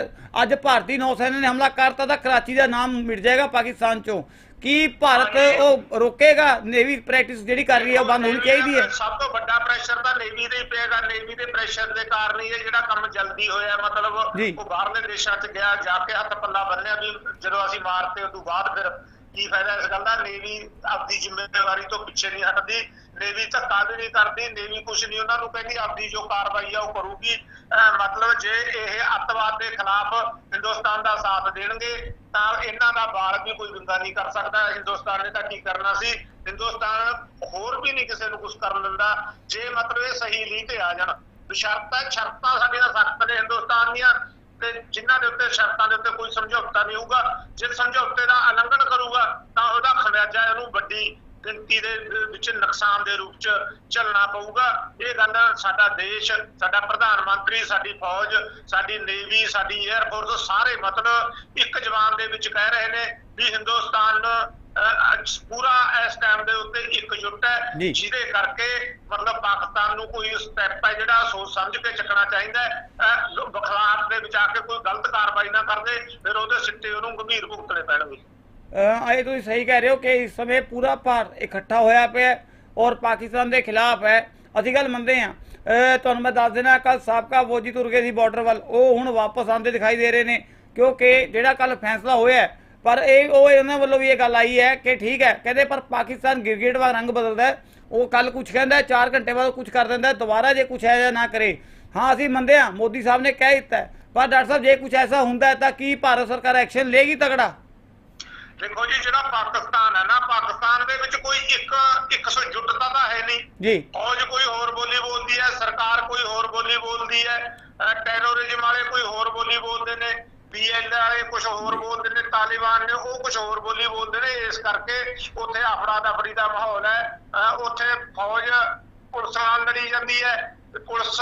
ਅੱਜ ਭਾਰਤੀ ਨੌਸੈਨਾ ਨੇ ਹਮਲਾ ਕਰਤਾ ਤਾਂ ਕਰਾਚੀ ਦਾ ਨਾਮ ਮਿਟ ਜਾਏਗਾ ਪਾਕਿਸਤਾਨ ਚੋਂ। ਕੀ ਭਾਰਤ ਉਹ ਰੋਕੇਗਾ? ਨੇਵੀ ਪ੍ਰੈਕਟਿਸ ਜਿਹੜੀ ਕਰ ਰਹੀ ਹੈ ਉਹ ਬੰਦ ਹੋਣੀ ਚਾਹੀਦੀ ਹੈ। ਸਭ ਤੋਂ ਵੱਡਾ ਪ੍ਰੈਸ਼ਰ ਤਾਂ ਨੇਵੀ ਦੇ ਹੀ ਪਏਗਾ। ਨੇਵੀ ਦੇ ਪ੍ਰੈਸ਼ਰ ਦੇ ਕਾਰਨ ਹੀ ਇਹ ਜਿਹੜਾ ਕੰਮ ਜਲਦੀ ਹੋਇਆ ਮਤਲਬ। ਉਹ ਬਾਹਰਲੇ ਦੇਸ਼ਾਂ 'ਚ ਗਿਆ ਜਾ ਕੇ ਹੱਥ ਪੱਲਾ ਬੰਨਿਆ ਵੀ ਜਦੋਂ ਅਸੀਂ ਮਾਰਤੇ ਤੋਂ ਬਾਅਦ ਫਿਰ ਕੀ ਫਾਇਦਾ ਇਸ ਗੱਲ ਦਾ? ਨੇਵੀ ਆਪਦੀ ਜ਼ਿੰਮੇਵਾਰੀ ਤੋਂ ਪਿੱਛੇ ਨਹੀਂ ਹਟਦੀ। ਨੇਵੀ ਧੱਕਾ ਵੀ ਨਹੀਂ ਕਰਦੀ ਨੇਵੀ ਕੁਛ ਨਹੀਂ। ਉਹਨਾਂ ਨੂੰ ਕਹਿੰਦੀ ਆਪਦੀ ਜੋ ਕਾਰਵਾਈ ਆ ਉਹ ਕਰੂਗੀ। ਮਤਲਬ ਜੇ ਇਹ ਅੱਤਵਾਦ ਦੇ ਖਿਲਾਫ ਹਿੰਦੁਸਤਾਨ ਦਾ ਸਾਥ ਦੇਣਗੇ, ਤਾਂ ਇਹਨਾਂ ਦਾ ਬਾਲ ਵੀ ਕੋਈ ਵਿੰਗਾ ਨਹੀਂ ਕਰ ਸਕਦਾ। ਹਿੰਦੁਸਤਾਨ ਨੇ ਤਾਂ ਕੀ ਕਰਨਾ ਸੀ? ਹਿੰਦੁਸਤਾਨ ਹੋਰ ਵੀ ਨਹੀਂ ਕਿਸੇ ਨੂੰ ਕੁਝ ਕਰਨ ਦਿੰਦਾ। ਜੇ ਮਤਲਬ ਇਹ ਸਹੀ ਲੀ ਤੇ ਆ ਜਾਣ, ਬਸ਼ਰਤਾਂ ਸ਼ਰਤਾਂ ਸਾਡੀਆਂ ਸਖਤ ਨੇ ਹਿੰਦੁਸਤਾਨ ਦੀਆਂ, ਤੇ ਜਿਨ੍ਹਾਂ ਦੇ ਉੱਤੇ ਸ਼ਰਤਾਂ ਦੇ ਉੱਤੇ ਕੋਈ ਸਮਝੌਤਾ ਨਹੀਂ ਹੋਊਗਾ। ਜੇ ਸਮਝੌਤੇ ਦਾ ਉਲੰਘਣ ਕਰੂਗਾ, ਤਾਂ ਉਹਦਾ ਖਮਿਆਜਾ ਇਹਨੂੰ ਵੱਡੀ ਗਿਣਤੀ ਦੇ ਵਿੱਚ ਨੁਕਸਾਨ ਦੇ ਰੂਪ ਚ ਝੱਲਣਾ ਪਊਗਾ। ਇਹ ਗੱਲ ਸਾਡਾ ਦੇਸ਼ ਸਾਡਾ ਪ੍ਰਧਾਨ ਮੰਤਰੀ ਸਾਡੀ ਫੌਜ ਸਾਡੀ ਨੇਵੀ ਸਾਡੀ 에ਅਰ ਫੋਰਸ ਸਾਰੇ ਮਤਲਬ ਇੱਕ ਜਵਾਨ ਦੇ ਵਿੱਚ ਕਹਿ ਰਹੇ ਨੇ ਵੀ ਹਿੰਦੁਸਤਾਨ ਪੂਰਾ ਇਸ ਟਾਈਮ ਦੇ ਉੱਤੇ ਇਕਜੁੱਟ ਹੈ ਜੀ। ਜਿਹਦੇ ਕਰਕੇ ਮਤਲਬ ਪਾਕਿਸਤਾਨ ਨੂੰ ਕੋਈ ਸਟੈਪ ਹੈ ਜਿਹੜਾ ਸੋਚ ਸਮਝ ਕੇ ਚੱਕਣਾ ਚਾਹੀਦਾ ਹੈ। ਬਖਲਾਫ ਦੇ ਵਿੱਚ ਆ ਕੇ ਕੋਈ ਗਲਤ ਕਾਰਵਾਈ ਨਾ ਕਰਦੇ ਫਿਰ ਉਹਦੇ ਸਿੱਟੇ ਉਹਨੂੰ ਗੰਭੀਰ ਭੁਗਤਣੇ ਪੈਣਗੇ। ਅਹ ਇਹ ਤੁਸੀਂ ਸਹੀ ਕਹਿ ਰਹੇ ਹੋ ਕਿ ਇਸ ਸਮੇਂ ਪੂਰਾ ਭਾਰਤ ਇਕੱਠਾ ਹੋਇਆ ਪਿਆ ਔਰ ਪਾਕਿਸਤਾਨ ਦੇ ਖਿਲਾਫ ਹੈ। ਅਸੀਂ ਗੱਲ ਮੰਨਦੇ ਹਾਂ। ਤੁਹਾਨੂੰ ਮੈਂ ਦੱਸ ਦੇਣਾ ਕੱਲ ਸਾਬਕਾ ਫੌਜੀ ਤੁਰ ਗਏ ਸੀ ਬਾਰਡਰ ਵੱਲ। ਉਹ ਹੁਣ ਵਾਪਸ ਆਉਂਦੇ ਦਿਖਾਈ ਦੇ ਰਹੇ ਨੇ, ਕਿਉਂਕਿ ਜਿਹੜਾ ਕੱਲ ਫੈਸਲਾ ਹੋਇਆ ਪਰ ਇਹ ਉਹ ਇਹਨਾਂ ਵੱਲੋਂ ਵੀ ਇਹ ਗੱਲ ਆਈ ਹੈ ਕਿ ਠੀਕ ਹੈ, ਕਹਿੰਦੇ ਪਰ ਪਾਕਿਸਤਾਨ ਗਿਰਗਿਟ ਵਾਂਗ ਰੰਗ ਬਦਲਦਾ ਉਹ ਕੱਲ ਕੁਝ ਕਹਿੰਦਾ 4 ਘੰਟੇ ਬਾਅਦ ਕੁਝ ਕਰ ਦਿੰਦਾ ਦੁਬਾਰਾ ਜੇ ਕੁਝ ਐਸਾ ਨਾ ਕਰੇ। ਹਾਂ, ਅਸੀਂ ਮੰਨਦੇ ਹਾਂ, ਮੋਦੀ ਸਾਹਿਬ ਨੇ ਕਹਿ ਦਿੱਤਾ ਪਰ ਡਾਕਟਰ ਸਾਹਿਬ, ਜੇ ਕੁਝ ਐਸਾ ਹੁੰਦਾ ਤਾਂ ਕੀ ਭਾਰਤ ਸਰਕਾਰ ਐਕਸ਼ਨ ਲੇਗੀ ਤਗੜਾ ਦੇਖੋ ਜੀ ਜਿਹੜਾ ਪਾਕਿਸਤਾਨ ਹੈ ਨਾ ਪਾਕਿਸਤਾਨ ਦੇ ਵਿੱਚ ਕੋਈ ਇੱਕ ਇੱਕ ਸੁਜੁੱਟਤਾ ਤਾਂ ਹੈ ਨਹੀਂ। ਜੀ। ਫੌਜ ਕੋਈ ਹੋਰ ਬੋਲੀ ਬੋਲਦੀ ਹੈ ਸਰਕਾਰ ਕੋਈ ਹੋਰ ਬੋਲੀ ਬੋਲਦੀ ਹੈ ਟੈਰੋਰਿਜ਼ਮ ਵਾਲੇ ਕੋਈ ਹੋਰ ਬੋਲੀ ਬੋਲਦੇ ਨੇ ਪੀਐਲ ਵਾਲੇ ਕੁਝ ਹੋਰ ਬੋਲਦੇ ਨੇ ਤਾਲਿਬਾਨ ਨੇ ਉਹ ਕੁਝ ਹੋਰ ਬੋਲੀ ਬੋਲਦੇ ਨੇ ਇਸ ਕਰਕੇ ਉੱਥੇ ਅਫੜਾ ਦਫੜੀ ਦਾ ਮਾਹੌਲ ਹੈ। ਉੱਥੇ ਫੌਜ ਪੁਲਿਸ ਨਾਲ ਲੜੀ ਜਾਂਦੀ ਹੈ ਪੁਲਿਸ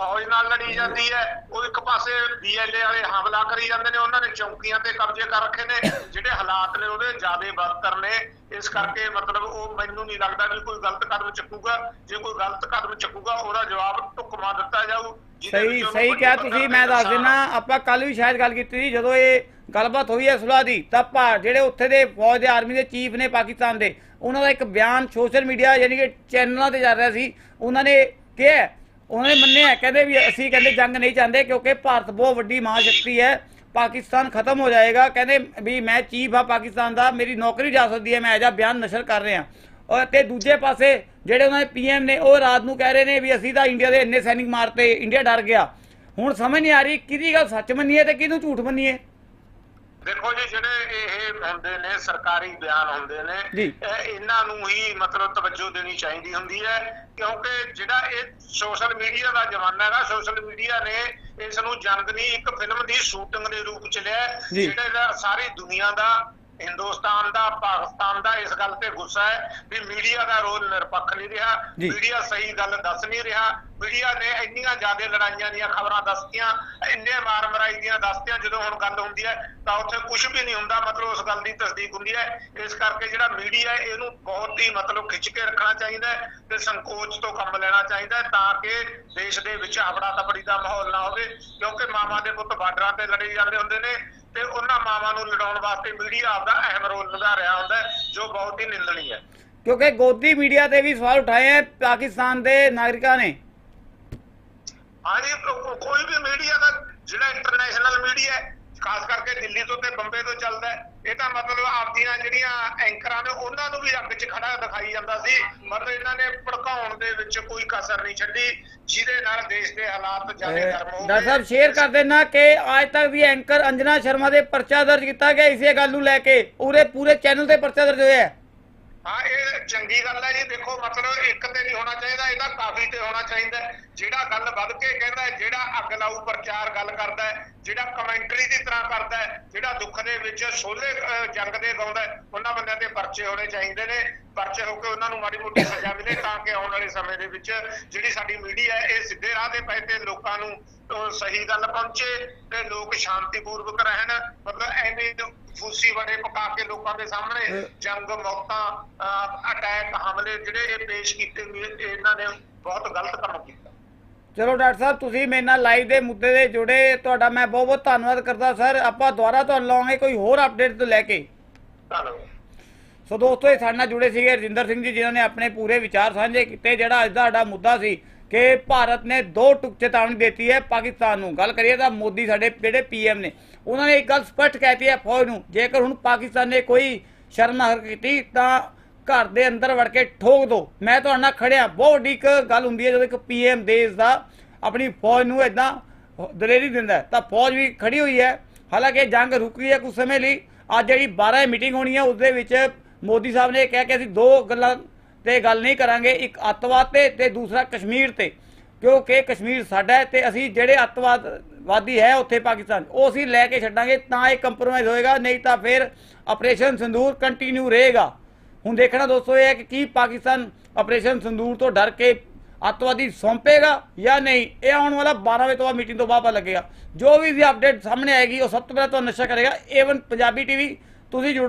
ਫੌਜ ਨਾਲ ਲੜੀ ਜਾਂਦੀ ਹੈ ਉਹ ਇੱਕ ਪਾਸੇ ਬੀਐਲਏ ਵਾਲੇ ਹਮਲਾ ਕਰੀ ਜਾਂਦੇ ਨੇ ਉਹਨਾਂ ਨੇ ਚੌਕੀਆਂ ਤੇ ਕਬਜ਼ੇ ਕਰ ਰੱਖੇ ਨੇ ਜਿਹੜੇ ਹਾਲਾਤ ਨੇ ਉਹਦੇ ਜ਼ਿਆਦੇ ਬਦਤਰ ਨੇ। ਇਸ ਕਰਕੇ ਮਤਲਬ ਉਹ ਮੈਨੂੰ ਨਹੀਂ ਲੱਗਦਾ ਵੀ ਕੋਈ ਗਲਤ ਕਦਮ ਚੱਕੂਗਾ। ਜੇ ਕੋਈ ਗਲਤ ਕਦਮ ਚੱਕੂਗਾ ਉਹਦਾ ਜਵਾਬ ਢੁਕਮਾ ਦਿੱਤਾ ਜਾਊ ਸਹੀ ਸਹੀ ਕਿਹਾ ਤੁਸੀਂ ਮੈਂ ਦੱਸ ਦਿੰਨਾ ਆਪਾਂ ਕੱਲ ਵੀ ਸ਼ਾਇਦ ਗੱਲ ਕੀਤੀ ਸੀ ਜਦੋਂ ਇਹ ਗੱਲਬਾਤ ਹੋਈ ਹੈ ਸੁਲਾਹ ਦੀ ਤਾਂ ਭਾ ਜਿਹੜੇ ਉੱਥੇ ਦੇ ਫੌਜ ਦੇ ਆਰਮੀ ਦੇ ਚੀਫ ਨੇ ਪਾਕਿਸਤਾਨ ਦੇ ਉਹਨਾਂ ਦਾ ਇੱਕ ਬਿਆਨ ਸੋਸ਼ਲ ਮੀਡੀਆ ਯਾਨੀ ਕਿ ਚੈਨਲਾਂ ਤੇ ਚੱਲ ਰਿਹਾ ਸੀ ਉਹਨਾਂ ਨੇ ਕਿਹਾ ਉਹਨਾਂ ਨੇ ਮੰਨਿਆ, ਕਹਿੰਦੇ ਵੀ ਅਸੀਂ ਕਹਿੰਦੇ ਜੰਗ ਨਹੀਂ ਚਾਹੁੰਦੇ ਕਿਉਂਕਿ ਭਾਰਤ ਬਹੁਤ ਵੱਡੀ ਮਹਾਸ਼ਕਤੀ ਹੈ, ਪਾਕਿਸਤਾਨ ਖਤਮ ਹੋ ਜਾਏਗਾ। ਕਹਿੰਦੇ ਵੀ ਮੈਂ ਚੀਫ ਆ ਪਾਕਿਸਤਾਨ ਦਾ, ਮੇਰੀ ਨੌਕਰੀ ਜਾ ਸਕਦੀ ਹੈ, ਮੈਂ ਇਹਦਾ ਬਿਆਨ ਨਸ਼ਰ ਕਰ ਰਿਹਾ। ਔਰ ਤੇ ਦੂਜੇ ਪਾਸੇ ਜਿਹੜੇ ਉਹਨਾਂ ਦੇ ਪੀਐਮ ਨੇ, ਉਹ ਰਾਤ ਨੂੰ ਕਹਿ ਰਹੇ ਨੇ ਵੀ ਅਸੀਂ ਤਾਂ ਇੰਡੀਆ ਦੇ ਇੰਨੇ ਸੈਨਿਕ ਮਾਰਤੇ ਇੰਡੀਆ ਡਰ ਗਿਆ। ਹੁਣ ਸਮਝ ਨਹੀਂ ਆ ਰਹੀ ਕਿਹਦੀ ਗੱਲ ਸੱਚ ਮੰਨੀਏ ਤੇ ਕਿਹਨੂੰ ਝੂਠ ਮੰਨੀਏ। ਦੇਖੋ ਜੀ ਜਿਹੜੇ ਇਹ ਹੁੰਦੇ ਨੇ ਸਰਕਾਰੀ ਬਿਆਨ ਹੁੰਦੇ ਨੇ ਇਹਨਾਂ ਨੂੰ ਹੀ ਮਤਲਬ ਤਵੱਜੋ ਦੇਣੀ ਚਾਹੀਦੀ ਹੁੰਦੀ ਹੈ ਕਿਉਂਕਿ ਜਿਹੜਾ ਇਹ ਸੋਸ਼ਲ ਮੀਡੀਆ ਦਾ ਜ਼ਮਾਨਾ ਹੈਗਾ ਸੋਸ਼ਲ ਮੀਡੀਆ ਨੇ ਇਸ ਨੂੰ ਜੰਗ ਨਹੀਂ ਇੱਕ ਫਿਲਮ ਦੀ ਸ਼ੂਟਿੰਗ ਦੇ ਰੂਪ ਚ ਲਿਆ ਹੈ। ਜਿਹੜਾ ਸਾਰੀ ਦੁਨੀਆ ਦਾ ਹਿੰਦੁਸਤਾਨ ਦਾ ਪਾਕਿਸਤਾਨ ਦਾ ਇਸ ਗੱਲ ਤੇ ਗੁੱਸਾ ਹੈ ਵੀ ਮੀਡੀਆ ਦਾ ਰੋਲ ਨਿਰਪੱਖ ਨਹੀਂ ਰਿਹਾ। ਮੀਡੀਆ ਸਹੀ ਗੱਲ ਦੱਸ ਨਹੀਂ ਰਿਹਾ। ਮੀਡੀਆ ਨੇ ਇੰਨੀਆਂ ਜ਼ਿਆਦਾ ਲੜਾਈਆਂ ਦੀਆਂ ਖਬਰਾਂ ਦੱਸਤੀਆਂ ਇੰਨੇ ਮਾਰ ਮਰਾਈ ਦੀਆਂ ਦੱਸਤੀਆਂ ਜਦੋਂ ਹੁਣ ਗੱਲ ਹੁੰਦੀ ਹੈ ਤਾਂ ਉੱਥੇ ਕੁਝ ਵੀ ਨਹੀਂ ਹੁੰਦਾ ਮਤਲਬ ਉਸ ਗੱਲ ਦੀ ਤਸਦੀਕ ਹੁੰਦੀ ਹੈ। ਇਸ ਕਰਕੇ ਜਿਹੜਾ ਮੀਡੀਆ ਹੈ ਇਹਨੂੰ ਬਹੁਤ ਹੀ ਮਤਲਬ ਖਿੱਚ ਕੇ ਰੱਖਣਾ ਚਾਹੀਦਾ ਹੈ ਤੇ ਸੰਕੋਚ ਤੋਂ ਕੰਮ ਲੈਣਾ ਚਾਹੀਦਾ ਹੈ ਤਾਂ ਕਿ ਦੇਸ਼ ਦੇ ਵਿੱਚ ਹਫੜਾ ਤਫੜੀ ਦਾ ਮਾਹੌਲ ਨਾ ਹੋਵੇ ਕਿਉਂਕਿ ਮਾਵਾਂ ਦੇ ਪੁੱਤ ਬਾਰਡਰਾਂ ਤੇ ਲੜੇ ਜਾਂਦੇ ਹੁੰਦੇ ਨੇ। ਤੇ ਉਹਨਾਂ ਮਾਵਾਂ ਨੂੰ ਲੜਾਉਣ ਵਾਸਤੇ ਮੀਡੀਆ ਆਪਦਾ ਅਹਿਮ ਰੋਲ ਨਿਭਾ ਰਿਹਾ ਹੁੰਦਾ ਜੋ ਬਹੁਤ ਹੀ ਨਿੰਦਣੀ ਹੈ। ਕਿਉਂਕਿ ਗੋਦੀ ਮੀਡੀਆ ਤੇ ਵੀ ਸਵਾਲ ਉਠਾਏ ਹੈ ਪਾਕਿਸਤਾਨ ਦੇ ਨਾਗਰਿਕਾਂ ਨੇ। ਹਾਂਜੀ ਕੋਈ ਵੀ ਮੀਡੀਆ ਦਾ ਜਿਹੜਾ ਇੰਟਰਨੈਸ਼ਨਲ ਮੀਡੀਆ ਹੈ ਖਾਸ ਕਰਕੇ ਦਿੱਲੀ ਤੋਂ ਤੇ ਬੰਬੇ ਤੋਂ ਚੱਲਦਾ ਹੈ ਇਹ ਤਾਂ ਮਤਲਬ ਆਪਦੀਆਂ ਜਿਹੜੀਆਂ ਐਂਕਰਾਂ ਨੇ ਉਹਨਾਂ ਨੂੰ ਵੀ ਅੱਗ 'ਚ ਖੜਾ ਦਿਖਾਈ ਜਾਂਦਾ ਸੀ ਮਤਲਬ ਇਹਨਾਂ ਨੇ ਭੜਕਾਉਣ ਦੇ ਵਿੱਚ ਕੋਈ ਕਸਰ ਨਹੀਂ ਛੱਡੀ ਜਿਹਦੇ ਨਾਲ ਦੇਸ਼ ਦੇ ਹਾਲਾਤ ਜ਼ਿਆਦਾ ਗਰਮ ਹੋ ਡਾਕਟਰ ਸਾਹਿਬ ਸ਼ੇਅਰ ਕਰ ਦੇਣਾ ਕਿ ਅੱਜ ਤੱਕ ਵੀ ਐਂਕਰ ਅੰਜਨਾ ਸ਼ਰਮਾ ਦੇ ਪਰਚਾ ਦਰਜ ਕੀਤਾ ਗਿਆ ਇਸੇ ਗੱਲ ਨੂੰ ਲੈ ਕੇ ਪੂਰੇ ਪੂਰੇ ਚੈਨਲ ਤੇ ਪਰਚਾ ਦਰਜ ਹੋਇਆ ਹੈ ਹਾਂ ਇਹ ਚੰਗੀ ਗੱਲ ਹੈ ਜੀ ਦੇਖੋ ਮਤਲਬ ਇੱਕ ਤੇ ਨਹੀਂ ਹੋਣਾ ਚਾਹੀਦਾ ਇਹਦਾ ਕਾਫੀ ਤੇ ਹੋਣਾ ਚਾਹੀਦਾ। ਜਿਹੜਾ ਗੱਲ ਵੱਧ ਕੇ ਕਹਿੰਦਾ ਹੈ, ਜਿਹੜਾ ਅੱਗ ਲਾਊ ਪ੍ਰਚਾਰ ਗੱਲ ਕਰਦਾ ਹੈ ਜਿਹੜਾ ਕਮੈਂਟਰੀ ਦੀ ਤਰ੍ਹਾਂ ਕਰਦਾ ਹੈ ਜਿਹੜਾ ਦੁੱਖ ਦੇ ਵਿੱਚ ਸੋਲੇ ਜੰਗ ਦੇ ਗਾਉਂਦਾ ਹੈ, ਉਹਨਾਂ ਬੰਦਿਆਂ ਪਰਚੇ ਹੋਣੇ ਚਾਹੀਦੇ ਨੇ ਪਰਚੇ ਹੋ ਕੇ ਉਹਨਾਂ ਨੂੰ ਮਾੜੀ ਮੋਟੀ ਸਜ਼ਾ ਮਿਲੇ ਤਾਂ ਕਿ ਆਉਣ ਵਾਲੇ ਸਮੇਂ ਦੇ ਵਿੱਚ ਜਿਹੜੀ ਸਾਡੀ ਮੀਡੀਆ ਹੈ ਇਹ ਸਿੱਧੇ ਰਾਹ ਤੇ ਪਏ ਤੇ ਲੋਕਾਂ ਨੂੰ ਸਹੀ ਗੱਲ ਪਹੁੰਚੇ ਤੇ ਲੋਕ ਸ਼ਾਂਤੀਪੂਰਵਕ ਰਹਿਣ। ਮਤਲਬ ਐਵੇਂ ਫੂਸੀ ਬੜੇ ਪਕਾ ਕੇ ਲੋਕਾਂ ਦੇ ਸਾਹਮਣੇ ਜੰਗ ਮੌਤਾਂ ਅਟੈਕ ਹਮਲੇ ਜਿਹੜੇ ਇਹ ਪੇਸ਼ ਕੀਤੇ ਇਹਨਾਂ ਨੇ ਬਹੁਤ ਗਲਤ ਕੰਮ ਕੀਤਾ। ਚਲੋ ਡਾਕਟਰ ਸਾਹਿਬ ਤੁਸੀਂ ਮੇਰੇ ਨਾਲ ਲਾਈਵ ਦੇ ਮੁੱਦੇ ਦੇ ਜੁੜੇ ਤੁਹਾਡਾ ਮੈਂ ਬਹੁਤ ਬਹੁਤ ਧੰਨਵਾਦ ਕਰਦਾ ਸਰ। ਆਪਾਂ ਦੁਬਾਰਾ ਤੁਹਾਨੂੰ ਲਾਵਾਂਗੇ ਕੋਈ ਹੋਰ ਅਪਡੇਟ ਤੋਂ ਲੈ ਕੇ। ਧੰਨਵਾਦ। ਸੋ ਦੋਸਤੋ, ਇਹ ਸਾਡੇ ਨਾਲ ਜੁੜੇ ਸੀਗੇ ਰਜਿੰਦਰ ਸਿੰਘ ਜੀ, ਜਿਨ੍ਹਾਂ ਨੇ ਆਪਣੇ ਪੂਰੇ ਵਿਚਾਰ ਸਾਂਝੇ ਕੀਤੇ, ਜਿਹੜਾ ਅੱਜ ਦਾ ਸਾਡਾ ਮੁੱਦਾ ਸੀ ਕਿ ਭਾਰਤ ਨੇ ਦੋ ਟੁਕ ਚੇਤਾਵਨੀ ਦਿੱਤੀ ਹੈ ਪਾਕਿਸਤਾਨ ਨੂੰ। ਗੱਲ ਕਰੀਏ ਤਾਂ ਮੋਦੀ ਸਾਡੇ ਜਿਹੜੇ ਪੀਐਮ ਨੇ, ਉਹਨਾਂ ਨੇ ਇੱਕ ਗੱਲ ਸਪਸ਼ਟ ਕਹਿਤੀ ਹੈ ਫੌਜ ਨੂੰ, ਜੇਕਰ ਹੁਣ ਪਾਕਿਸਤਾਨ ਨੇ ਕੋਈ ਸ਼ਰਮ ਨਾ ਕੀਤੀ, ਤਾਂ ਘਰ ਦੇ ਅੰਦਰ ਵੜ ਕੇ ਠੋਕ ਦੋ। ਮੈਂ ਤੁਹਾਡੇ ਨਾਲ ਖੜਿਆ, ਬਹੁਤ ਵੱਡੀ ਇੱਕ ਗੱਲ ਹੁੰਦੀ ਹੈ ਜਦੋਂ ਇੱਕ ਪੀਐਮ ਦੇਸ਼ ਦਾ ਆਪਣੀ ਫੌਜ ਨੂੰ ਇਦਾਂ ਦਲੇਰੀ ਦਿੰਦਾ ਤਾਂ ਫੌਜ ਵੀ ਖੜੀ ਹੋਈ ਹੈ। ਹਾਲਾਂਕਿ ਜੰਗ ਰੁਕ ਗਈ ਹੈ ਕੁਝ ਸਮੇਂ ਲਈ। ਅੱਜ ਜਿਹੜੀ 12 ਮੀਟਿੰਗ ਹੋਣੀ ਹੈ ਉਸ ਦੇ ਵਿੱਚ ਮੋਦੀ ਸਾਹਿਬ ਨੇ ਇਹ ਕਿਹਾ ਕਿ ਅਸੀਂ ਦੋ ਗੱਲਾਂ ਤੇ ਗੱਲ ਨਹੀਂ ਕਰਾਂਗੇ, ਇੱਕ ਅੱਤਵਾਦ ਤੇ ਤੇ ਦੂਸਰਾ ਕਸ਼ਮੀਰ ਤੇ। ਕਿਉਂਕਿ ਕਸ਼ਮੀਰ ਸਾਡਾ ਹੈ ਤੇ ਅਸੀਂ ਜਿਹੜੇ ਅੱਤਵਾਦਵਾਦੀ ਹੈ ਉੱਥੇ ਪਾਕਿਸਤਾਨ, ਉਹ ਅਸੀਂ ਲੈ ਕੇ ਛੱਡਾਂਗੇ, ਤਾਂ ਇਹ ਕੰਪਰੋਮਾਈਜ਼ ਹੋਏਗਾ, ਨਹੀਂ ਤਾਂ ਫਿਰ ਆਪਰੇਸ਼ਨ ਸੰਦੂਰ ਕੰਟੀਨਿਊ ਰਹੇਗਾ। ਹੁਣ ਦੇਖਣਾ ਦੋਸਤੋ ਇਹ ਹੈ ਕਿ ਕੀ ਪਾਕਿਸਤਾਨ ਆਪਰੇਸ਼ਨ ਸੰਦੂਰ ਤੋਂ ਡਰ ਕੇ ਅੱਤਵਾਦੀ ਸੌਂਪੇਗਾ ਜਾਂ ਨਹੀਂ, ਇਹ ਆਉਣ ਵਾਲਾ 12 ਵਜੇ ਤੋਂ ਬਾਅਦ ਮੀਟਿੰਗ ਤੋਂ ਬਾਅਦ ਪਤਾ ਲੱਗੇਗਾ। ਜੋ ਵੀ ਵੀ ਅਪਡੇਟ ਸਾਹਮਣੇ ਆਏਗੀ, ਉਹ ਸਭ ਤੋਂ ਪਹਿਲਾਂ ਤੁਹਾਨੂੰ ਨਸ਼ਾ ਕਰੇਗਾ। ਏਵਨ ਪੰਜਾਬੀ ਟੀਵੀ ਤੁਸੀਂ ਜੁੜ ਰਹੋ